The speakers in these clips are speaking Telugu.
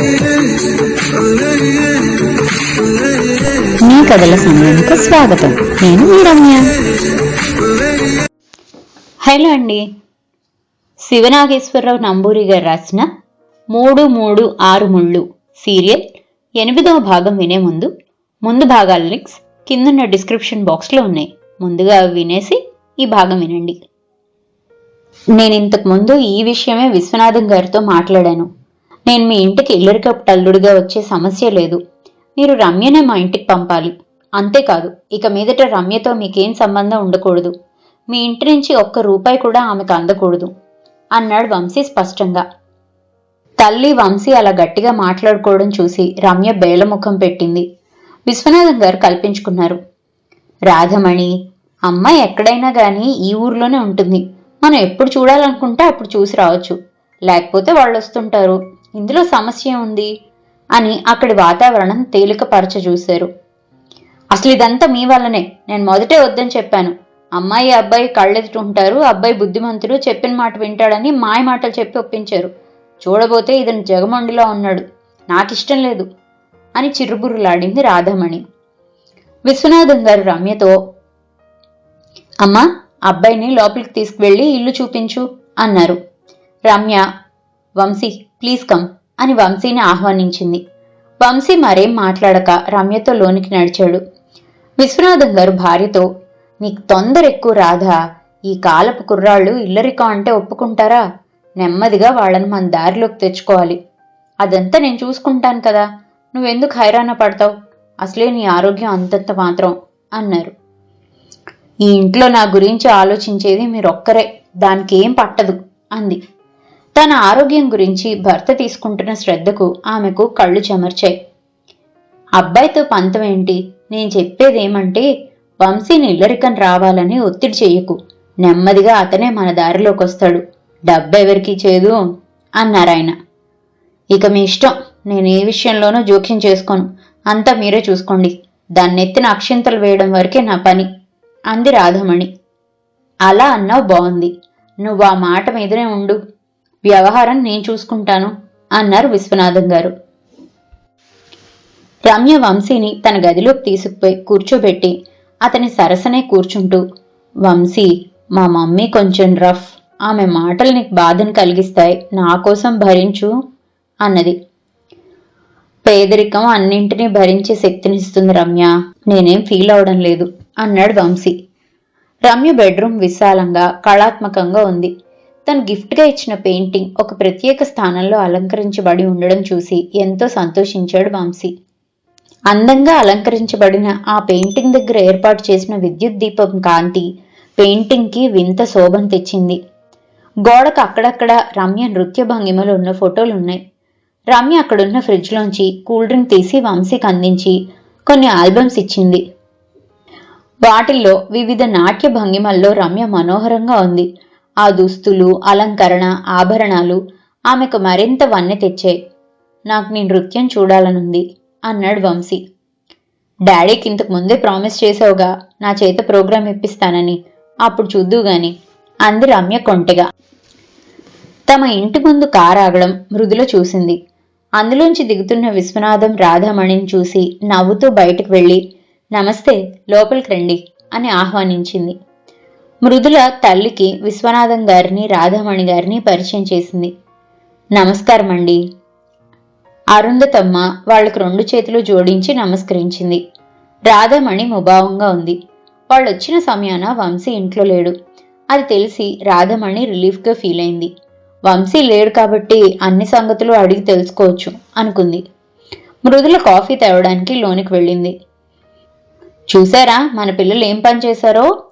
మీ కథల సమయానికి స్వాగతం. నేను మీ రమ్య. హలో అండి. శివనాగేశ్వరరావు నంబూరి గారు రాసిన మూడు మూడు ఆరు ముళ్ళు సీరియల్ ఎనిమిదవ భాగం వినే ముందు ముందు భాగాల లింక్స్ కిందున్న డిస్క్రిప్షన్ బాక్స్లో ఉన్నాయి. ముందుగా వినేసి ఈ భాగం వినండి. నేను ఇంతకు ముందు ఈ విషయమే విశ్వనాథం గారితో మాట్లాడాను. నేను మీ ఇంటికి ఇల్లరికప్ అల్లుడిగా వచ్చే సమస్య లేదు. మీరు రమ్యనే మా ఇంటికి పంపాలి. అంతేకాదు ఇక మీదట రమ్యతో మీకేం సంబంధం ఉండకూడదు. మీ ఇంటి నుంచి ఒక్క రూపాయి కూడా ఆమెకు అందకూడదు. అన్నాడు వంశీ స్పష్టంగా. తల్లి వంశీ అలా గట్టిగా మాట్లాడుకోవడం చూసి రమ్య బేలముఖం పెట్టింది. విశ్వనాథం గారు కల్పించుకున్నారు. రాధమణి అమ్మాయి ఎక్కడైనా కానీ ఈ ఊర్లోనే ఉంటుంది. మనం ఎప్పుడు చూడాలనుకుంటే అప్పుడు చూసి రావచ్చు. లేకపోతే వాళ్ళు వస్తుంటారు ఇందులో సమస్య ఉంది అని అక్కడి వాతావరణం తేలికపరచ చూశారు అసలు ఇదంతా మీ వల్లనే. నేను మొదటే వద్దని చెప్పాను. అమ్మాయి అబ్బాయి కళ్ళెదుట ఉంటారు అబ్బాయి బుద్ధిమంతుడు చెప్పిన మాట వింటాడని మాయ మాటలు చెప్పి ఒప్పించారు. చూడబోతే ఇతను జగమండిలో ఉన్నాడు. నాకిష్టం లేదు అని చిరుబుర్రులాడింది రాధామణి. విశ్వనాథం గారు రమ్యతో అమ్మా అబ్బాయిని లోపలికి తీసుకువెళ్ళి ఇల్లు చూపించు అన్నారు. రమ్య వంశీ ప్లీజ్ కమ్ అని వంశీని ఆహ్వానించింది. వంశీ మరేం మాట్లాడక రమ్యతో లోనికి నడిచాడు. విశ్వనాథం గారు భార్యతో నీకు తొందర ఎక్కువ రాధా ఈ కాలపు కుర్రాళ్ళు ఇల్లరికం అంటే ఒప్పుకుంటారా? నెమ్మదిగా వాళ్ళని మన దారిలోకి తెచ్చుకోవాలి. అదంతా నేను చూసుకుంటాను కదా నువ్వెందుకు హైరాణ పడతావు? అసలే నీ ఆరోగ్యం అంతంత మాత్రం అన్నారు. ఈ ఇంట్లో నా గురించి ఆలోచించేది మీరొక్కరే దానికి ఏం పట్టదు అంది. తన ఆరోగ్యం గురించి భర్త తీసుకుంటున్న శ్రద్ధకు ఆమెకు కళ్ళు చెమర్చాయి. అబ్బాయితో పంతం ఏంటి? నేను చెప్పేదేమంటే వంశీ నిల్లరికం రావాలని ఒత్తిడి చెయ్యకు నెమ్మదిగా అతనే మన దారిలోకి వస్తాడు. డబ్బెవరికి చేదు? అన్నారాయన ఇక మీ ఇష్టం. నేను ఏ విషయంలోనూ జోక్యం చేసుకోను. అంతా మీరే చూసుకోండి. దాన్నెత్తిన అక్షింతలు వేయడం వరకే నా పని. అంది రాధమణి. అలా అన్నావు బాగుంది నువ్వు ఆ మాట మీదనే ఉండు. వ్యవహారం నేను చూసుకుంటాను అన్నారు విశ్వనాథం గారు. రమ్య వంశీని తన గదిలోకి తీసుకుపోయి కూర్చోబెట్టి అతని సరసనే కూర్చుంటూ వంశీ మా మమ్మీ కొంచెం రఫ్. ఆమె మాటలు నీకు బాధను కలిగిస్తాయి. నా కోసం భరించు అన్నది. పేదరికం అన్నింటినీ భరించే శక్తినిస్తుంది రమ్య. నేనేం ఫీల్ అవడం లేదు అన్నాడు వంశీ. రమ్య బెడ్రూమ్ విశాలంగా కళాత్మకంగా ఉంది. తను గిఫ్ట్గా ఇచ్చిన పెయింటింగ్ ఒక ప్రత్యేక స్థానంలో అలంకరించబడి ఉండడం చూసి ఎంతో సంతోషించాడు వంశీ. అందంగా అలంకరించబడిన ఆ పెయింటింగ్ దగ్గర ఏర్పాటు చేసిన విద్యుత్ దీపం కాంతి పెయింటింగ్కి వింత శోభం తెచ్చింది. గోడకు అక్కడక్కడ రమ్య నృత్య భంగిమలు ఉన్న ఫోటోలు ఉన్నాయి. రమ్య అక్కడున్న ఫ్రిడ్జ్లోంచి కూల్ డ్రింక్ తీసి వంశీకి అందించి కొన్ని ఆల్బమ్స్ ఇచ్చింది. వాటిల్లో వివిధ నాట్య భంగిమల్లో రమ్య మనోహరంగా ఉంది. ఆ దుస్తులు అలంకరణ ఆభరణాలు ఆమెకు మరింత వన్నె తెచ్చాయి. నాకు నీ నృత్యం చూడాలనుంది అన్నాడు వంశీ. డాడీకి ఇంతకు ముందే ప్రామిస్ చేసావుగా నా చేత ప్రోగ్రాం ఇప్పిస్తానని. అప్పుడు చూద్దుగాని అంది రమ్య కొంటెగా. తమ ఇంటి ముందు కారు ఆగడం చూసింది. అందులోంచి దిగుతున్న విశ్వనాథం రాధామణిని చూసి నవ్వుతూ బయటకు వెళ్ళి నమస్తే లోపలికి రండి అని ఆహ్వానించింది. మృదుల తల్లికి విశ్వనాథం గారిని రాధామణి గారిని పరిచయం చేసింది. నమస్కారం అండి అరుంధతమ్మ వాళ్ళకు రెండు చేతులు జోడించి నమస్కరించింది. రాధామణి ముభావంగా ఉంది. వాళ్ళొచ్చిన సమయాన వంశీ ఇంట్లో లేడు. అది తెలిసి రాధమణి రిలీఫ్గా ఫీల్ అయింది. వంశీ లేడు కాబట్టి అన్ని సంగతులు అడిగి తెలుసుకోవచ్చు అనుకుంది. మృదుల కాఫీ తేవడానికి లోనికి వెళ్ళింది. చూసారా మన పిల్లలు ఏం పని చేశారో?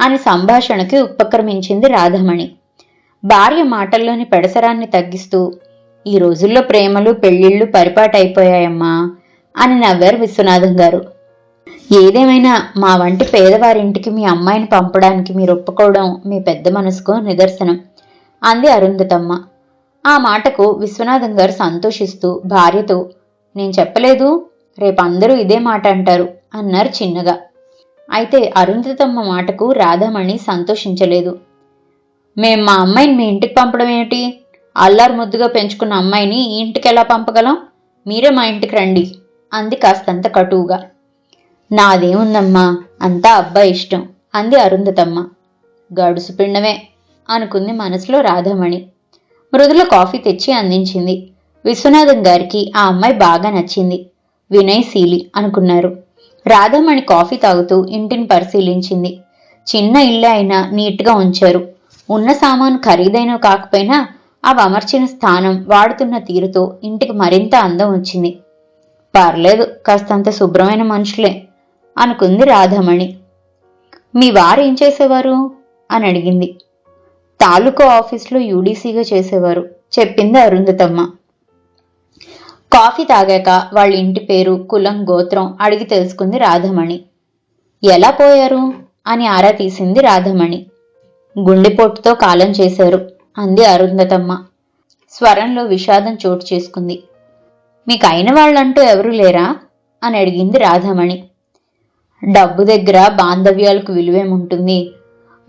అని సంభాషణకి ఉపక్రమించింది రాధమణి. భార్య మాటల్లోని పెడసరాన్ని తగ్గిస్తూ ఈ రోజుల్లో ప్రేమలు పెళ్ళిళ్ళు పరిపాటైపోయాయమ్మా అని నవ్వారు విశ్వనాథం గారు. ఏదేమైనా మా వంటి పేదవారింటికి మీ అమ్మాయిని పంపడానికి మీరు ఒప్పుకోవడం మీ పెద్ద మనసుకు నిదర్శనం అంది అరుంధతమ్మ. ఆ మాటకు విశ్వనాథం గారు సంతోషిస్తూ భార్యతో నేను చెప్పలేదు రేపు అందరూ ఇదే మాట అంటారు అన్నారు చిన్నగా. అయితే అరుంధతమ్మ మాటకు రాధామణి సంతోషించలేదు. మేం మా అమ్మాయిని మీ ఇంటికి పంపడం ఏమిటి? అల్లారు ముద్దుగా పెంచుకున్న అమ్మాయిని ఈ ఇంటికి ఎలా పంపగలం? మీరే మా ఇంటికి రండి. అంది కాస్తంత కటువుగా. నాదేముందమ్మా అంతా అబ్బాయి ఇష్టం అంది అరుంధతమ్మ. గడుసు పిండమే అనుకుంది మనసులో రాధామణి. మృదుల కాఫీ తెచ్చి అందించింది. విశ్వనాథం గారికి ఆ అమ్మాయి బాగా నచ్చింది. వినయశీలి అనుకున్నారు. రాధమణి కాఫీ తాగుతూ ఇంటిని పరిశీలించింది. చిన్న ఇల్లు అయినా నీట్గా ఉంచారు. ఉన్న సామాను ఖరీదైనవి కాకపోయినా అవి అమర్చిన స్థానం వాడుతున్న తీరుతో ఇంటికి మరింత అందం వచ్చింది. పర్లేదు కాస్తంత శుభ్రమైన మనుషులే అనుకుంది రాధామణి. మీ వారు ఏం చేసేవారు? అని అడిగింది. తాలూకా ఆఫీస్లో యూడీసీగా చేసేవారు చెప్పింది అరుంధతమ్మ. కాఫీ తాగాక వాళ్ళ ఇంటి పేరు కులం గోత్రం అడిగి తెలుసుకుంది రాధమణి. ఎలా పోయారు? అని ఆరా తీసింది రాధమణి. గుండెపోటుతో కాలం చేశారు అంది అరుంధతమ్మ. స్వరంలో విషాదం చోటు చేసుకుంది. మీకు అయిన వాళ్ళంటూ ఎవరూ లేరా? అని అడిగింది రాధమణి. డబ్బు దగ్గర బాంధవ్యాలకు విలువేముంటుంది?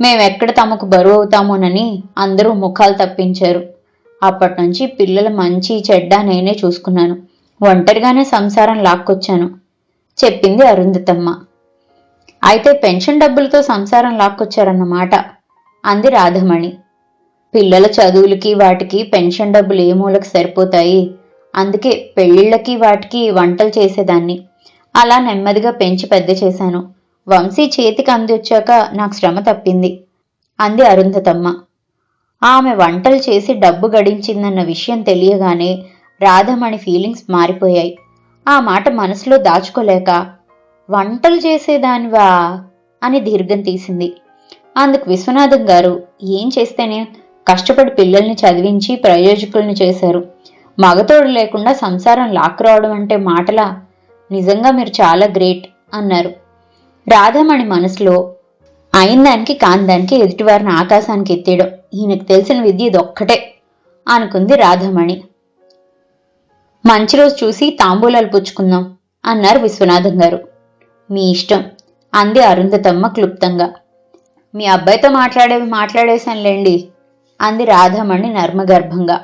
మేమెక్కడ తమకు బరువు అవుతామోనని అందరూ ముఖాలు తప్పించారు. అప్పటి నుంచి పిల్లల మంచి చెడ్డ నేనే చూసుకున్నాను. ఒంటరిగానే సంసారం లాక్కొచ్చాను. చెప్పింది అరుంధతమ్మ. అయితే పెన్షన్ డబ్బులతో సంసారం లాక్కొచ్చారన్నమాట. అంది రాధమణి. పిల్లల చదువులకి వాటికి పెన్షన్ డబ్బులు ఏ మూలకు సరిపోతాయి? అందుకే పెళ్ళిళ్ళకి వాటికి వంటలు చేసేదాన్ని. అలా నెమ్మదిగా పెంచి పెద్ద చేశాను. వంశీ చేతికి అందొచ్చాక నాకు శ్రమ తప్పింది. అంది అరుంధతమ్మ. ఆమె వంటలు చేసి డబ్బు గడించిందన్న విషయం తెలియగానే రాధమణి ఫీలింగ్స్ మారిపోయాయి. ఆ మాట మనసులో దాచుకోలేక వంటలు చేసేదానివా? అని దీర్ఘం తీసింది. అందుకు విశ్వనాథం గారు ఏం చేస్తేనే? కష్టపడి పిల్లల్ని చదివించి ప్రయోజకుల్ని చేశారు. మగతోడు లేకుండా సంసారం లాక్కురావడం అంటే మాటలా? నిజంగా మీరు చాలా గ్రేట్ అన్నారు. రాధమణి మనసులో అయిన దానికి కాని దానికి ఎదుటివారిని ఆకాశానికి ఎత్తేయడం ఈయనకు తెలిసిన విద్య ఇదొక్కటే అనుకుంది రాధమణి. మంచి రోజు చూసి తాంబూలాలు పుచ్చుకుందాం అన్నారు విశ్వనాథం గారు. మీ ఇష్టం అంది అరుంధతమ్మ క్లుప్తంగా. మీ అబ్బాయితో మాట్లాడేవి మాట్లాడేశానులేండి అంది రాధమణి నర్మగర్భంగా.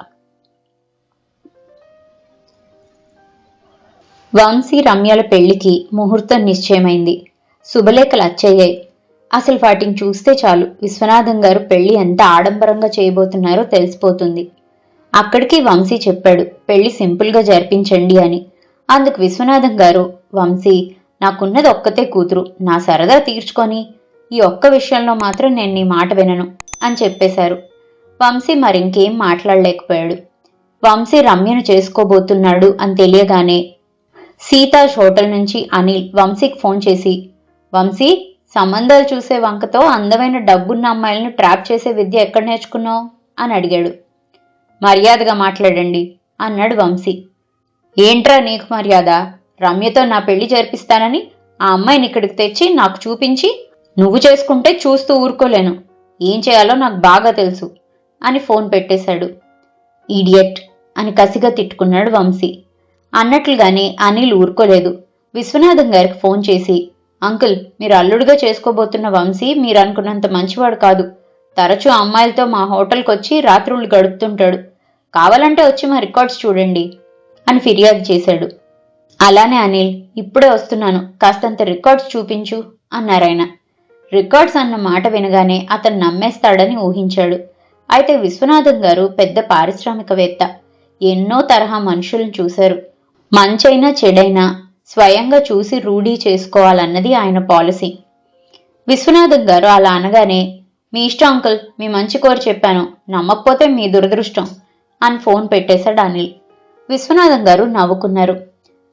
వంశీ రమ్యల పెళ్ళికి ముహూర్తం నిశ్చయమైంది. శుభలేఖలు అచ్చయ్యాయి అసలు వాటిని చూస్తే చాలు. విశ్వనాథం గారు పెళ్ళి ఎంత ఆడంబరంగా చేయబోతున్నారో తెలిసిపోతుంది. అక్కడికి వంశీ చెప్పాడు పెళ్ళి సింపుల్గా జరిపించండి అని. అందుకు విశ్వనాథం గారు వంశీ నాకున్నది ఒక్కతే కూతురు. నా సరదా తీర్చుకొని ఈ ఒక్క విషయంలో మాత్రం నేను నీ మాట వినను అని చెప్పేశారు. వంశీ మరింకేం మాట్లాడలేకపోయాడు. వంశీ రమ్యను చేసుకోబోతున్నాడు అని తెలియగానే సీతాజ్ హోటల్ నుంచి అనిల్ వంశీకి ఫోన్ చేసి వంశీ సంబంధాలు చూసే వంకతో అందమైన డబ్బున్న అమ్మాయిలను ట్రాప్ చేసే విద్య ఎక్కడ నేర్చుకున్నావు? అని అడిగాడు. మర్యాదగా మాట్లాడండి అన్నాడు వంశీ. ఏంట్రా నీకు మర్యాద? రమ్యతో నా పెళ్ళి జరిపిస్తానని ఆ అమ్మాయిని ఇక్కడికి తెచ్చి నాకు చూపించి నువ్వు చేసుకుంటే చూస్తూ ఊరుకోలేను. ఏం చేయాలో నాకు బాగా తెలుసు అని ఫోన్ పెట్టేశాడు. ఈడియట్ అని కసిగా తిట్టుకున్నాడు వంశీ. అన్నట్లుగానే అనిల్ ఊరుకోలేదు. విశ్వనాథం గారికి ఫోన్ చేసి అంకుల్ మీరు అల్లుడుగా చేసుకోబోతున్న వంశీ మీరు అనుకున్నంత మంచివాడు కాదు. తరచూ అమ్మాయిలతో మా హోటల్కి వచ్చి రాత్రులు గడుపుతుంటాడు. కావాలంటే వచ్చి మా రికార్డ్స్ చూడండి అని ఫిర్యాదు చేశాడు. అలానే అనిల్ ఇప్పుడే వస్తున్నాను. కాస్తంత రికార్డ్స్ చూపించు అన్నారాయన రికార్డ్స్ అన్న మాట వినగానే అతను నమ్మేస్తాడని ఊహించాడు. అయితే విశ్వనాథం గారు పెద్ద పారిశ్రామికవేత్త. ఎన్నో తరహా మనుషులను చూశారు. మంచైనా చెడైనా స్వయంగా చూసి రూఢీ చేసుకోవాలన్నది ఆయన పాలసీ. విశ్వనాథం గారు అలా అనగానే మీ ఇష్టం అంకుల్ మీ మంచి కోరి చెప్పాను. నమ్మకపోతే మీ దురదృష్టం అని ఫోన్ పెట్టేశాడు అనిల్. విశ్వనాథం గారు నవ్వుకున్నారు.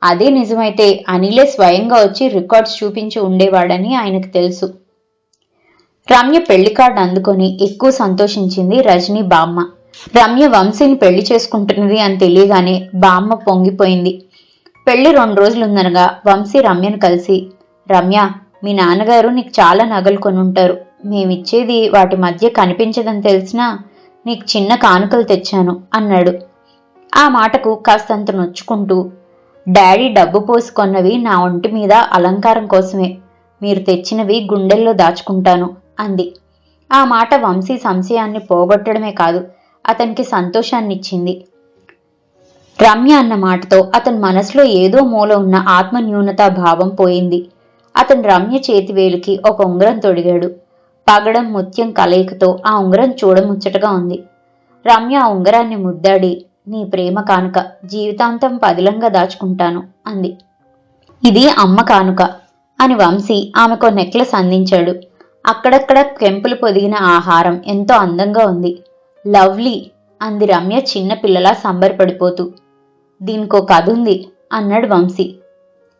అదే నిజమైతే అనిలే స్వయంగా వచ్చి రికార్డ్స్ చూపించి ఉండేవాడని ఆయనకు తెలుసు. రమ్య పెళ్ళి కార్డు అందుకొని ఎక్కువ సంతోషించింది రజనీ బామ్మ. రమ్య వంశీని పెళ్ళి చేసుకుంటున్నది అని తెలియగానే బామ్మ పొంగిపోయింది. పెళ్ళి రెండు రోజులుందనగా వంశీ రమ్యను కలిసి రమ్య మీ నాన్నగారు నీకు చాలా నగలు కొనుంటారు. మేమిచ్చేది వాటి మధ్య కనిపించదని తెలిసినా నీకు చిన్న కానుకలు తెచ్చాను అన్నాడు. ఆ మాటకు కాస్తంత నొచ్చుకుంటూ డాడీ డబ్బు పోసుకొన్నవి నా ఒంటి మీద అలంకారం కోసమే. మీరు తెచ్చినవి గుండెల్లో దాచుకుంటాను అంది. ఆ మాట వంశీ సంశయాన్ని పోగొట్టడమే కాదు అతనికి సంతోషాన్నిచ్చింది. రమ్య అన్న మాటతో అతని మనసులో ఏదో మూల ఉన్న ఆత్మన్యూనతా భావం పోయింది. అతను రమ్య చేతివేలికి ఒక ఉంగరం తొడిగాడు. పగడం ముత్యం కలయికతో ఆ ఉంగరం చూడముచ్చటగా ఉంది. రమ్య ఆ ఉంగరాన్ని ముద్దాడి నీ ప్రేమ కానుక జీవితాంతం పదిలంగా దాచుకుంటాను అంది. ఇది అమ్మ కానుక అని వంశీ ఆమెకు నెక్లెస్ అందించాడు. అక్కడక్కడ కెంపులు పొదిగిన ఆహారం ఎంతో అందంగా ఉంది. లవ్లీ అంది రమ్య చిన్న పిల్లలా సంబరపడిపోతూ. దీనికో కథ ఉంది అన్నాడు వంశీ.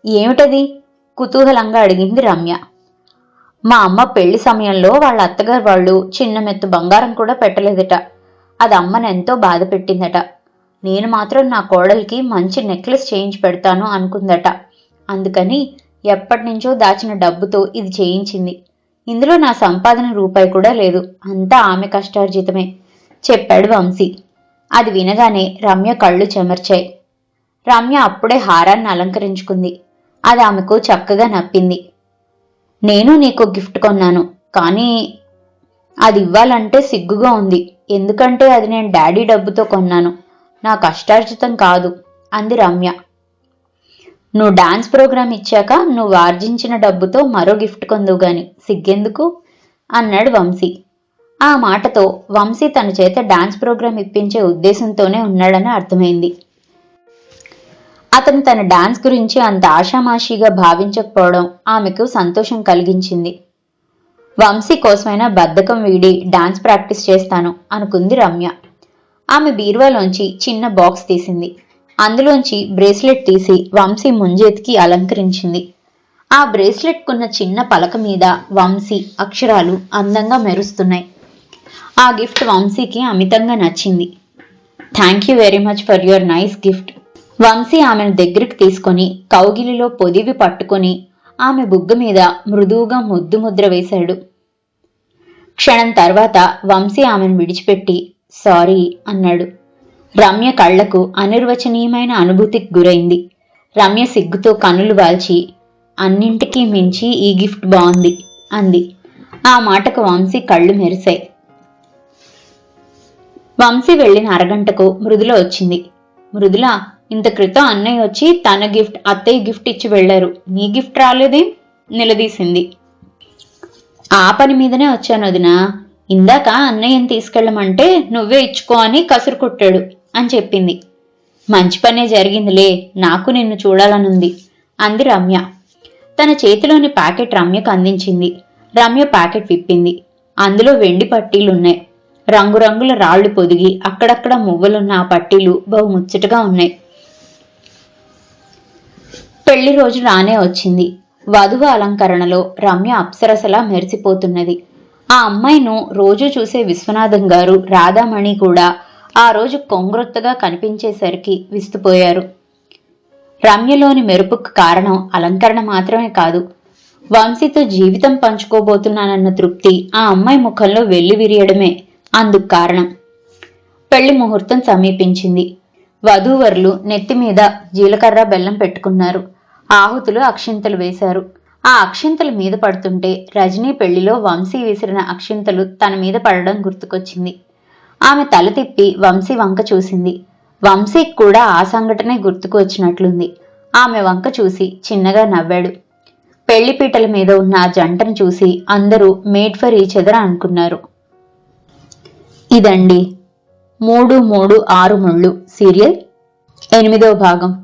ఏమిటది? కుతూహలంగా అడిగింది రమ్య. మా అమ్మ పెళ్ళి సమయంలో వాళ్ళ అత్తగారు వాళ్ళు చిన్న మెత్తు బంగారం కూడా పెట్టలేదట. అది అమ్మనెంతో బాధ పెట్టిందట. నేను మాత్రం నా కోడలికి మంచి నెక్లెస్ చేయించి పెడతాను అనుకుందట. అందుకని ఎప్పటి నుంచో దాచిన డబ్బుతో ఇది చేయించింది. ఇందులో నా సంపాదన రూపాయి కూడా లేదు. అంతా ఆమె కష్టార్జితమే చెప్పాడు వంశీ. అది వినగానే రమ్య కళ్ళు చెమర్చాయి. రమ్య అప్పుడే హారాన్ని అలంకరించుకుంది. అది ఆమెకు చక్కగా నప్పింది. నేను నీకు గిఫ్ట్ కొన్నాను కానీ అది ఇవ్వాలంటే సిగ్గుగా ఉంది. ఎందుకంటే అది నేను డాడీ డబ్బుతో కొన్నాను. నా కష్టార్జితం కాదు అంది రమ్య. నువ్వు డాన్స్ ప్రోగ్రామ్ ఇచ్చాక నువ్వు ఆర్జించిన డబ్బుతో మరో గిఫ్ట్ కొందువు గాని సిగ్గెందుకు? అన్నాడు వంశీ. ఆ మాటతో వంశీ తన చేత డాన్స్ ప్రోగ్రాం ఇప్పించే ఉద్దేశంతోనే ఉన్నాడని అర్థమైంది. అతను తన డాన్స్ గురించి అంత ఆషామాషిగా భావించకపోవడం ఆమెకు సంతోషం కలిగించింది. వంశీ కోసమైనా బద్ధకం వీడి డాన్స్ ప్రాక్టీస్ చేస్తాను అనుకుంది రమ్య. ఆమె బీరువాలోంచి చిన్న బాక్స్ తీసింది. అందులోంచి బ్రేస్లెట్ తీసి వంశీ ముంజేతికి అలంకరించింది. ఆ బ్రేస్లెట్ కున్న చిన్న పలక మీద వంశీ అక్షరాలు అందంగా మెరుస్తున్నాయి. ఆ గిఫ్ట్ వంశీకి అమితంగా నచ్చింది. Thank you very much for your nice gift. Vamshi ఆమెను దగ్గరికి తీసుకొని కౌగిలిలో పొదివి పట్టుకొని ఆమె బుగ్గ మీద మృదువుగా ముద్దు ముద్ర వేశాడు. క్షణం తర్వాత వంశీ ఆమెను విడిచిపెట్టి సారీ అన్నాడు. రమ్య కళ్ళకు అనిర్వచనీయమైన అనుభూతికి గురైంది. రమ్య సిగ్గుతో కనులు వాల్చి అన్నింటికీ మించి ఈ గిఫ్ట్ బాగుంది అంది. ఆ మాటకు వంశీ కళ్ళు మెరిశాయి. వంశీ వెళ్ళిన అరగంటకు మృదుల వచ్చింది. మృదుల ఇంత క్రితం అన్నయ్య వచ్చి తన గిఫ్ట్ అత్తయ్య గిఫ్ట్ ఇచ్చి వెళ్ళారు నీ గిఫ్ట్ రాలేదే? నిలదీసింది. ఆ పని మీదనే వచ్చాను వదినా ఇందాక అన్నయ్యని తీసుకెళ్ళమంటే నువ్వే ఇచ్చుకో అని కసురు కొట్టాడు అని చెప్పింది. మంచి పనే జరిగిందిలే నాకు నిన్ను చూడాలనుంది అంది రమ్య. తన చేతిలోని ప్యాకెట్ రమ్యకు అందించింది. రమ్య ప్యాకెట్ విప్పింది. అందులో వెండి పట్టీలున్నాయి. రంగురంగుల రాళ్ళు పొదిగి అక్కడక్కడ మువ్వలున్న ఆ పట్టీలు బహు ముచ్చటగా ఉన్నాయి. పెళ్ళి రోజు రానే వచ్చింది. వధువు అలంకరణలో రమ్య అప్సరసలా మెరిసిపోతున్నది. ఆ అమ్మాయిను రోజు చూసే విశ్వనాథం గారు రాధామణి కూడా ఆ రోజు కొంగ్రొత్తగా కనిపించేసరికి విస్తుపోయారు. రమ్యలోని మెరుపుకు కారణం అలంకరణ మాత్రమే కాదు. వంశీతో జీవితం పంచుకోబోతున్నానన్న తృప్తి ఆ అమ్మాయి ముఖంలో వెళ్ళి విరియడమే అందుకు కారణం. పెళ్ళి ముహూర్తం సమీపించింది. వధూవరులు నెత్తి మీద జీలకర్ర బెల్లం పెట్టుకున్నారు. ఆహుతులు అక్షింతలు వేశారు. ఆ అక్షింతలు మీద పడుతుంటే రజనీ పెళ్ళిలో వంశీ విసిరిన అక్షింతలు తన మీద పడడం గుర్తుకొచ్చింది. ఆమె తల తిప్పి వంశీ వంక చూసింది. వంశీకి కూడా ఆ సంఘటనే గుర్తుకు వచ్చినట్లుంది ఆమె వంక చూసి చిన్నగా నవ్వాడు. పెళ్ళిపీటల మీద ఉన్న ఆ జంటను చూసి అందరూ మేడ్ ఫర్ ఈచ్ ఎదర్ అనుకున్నారు. ఇదండి మూడు మూడు ఆరు ముళ్ళు సీరియల్ ఎనిమిదవ భాగం.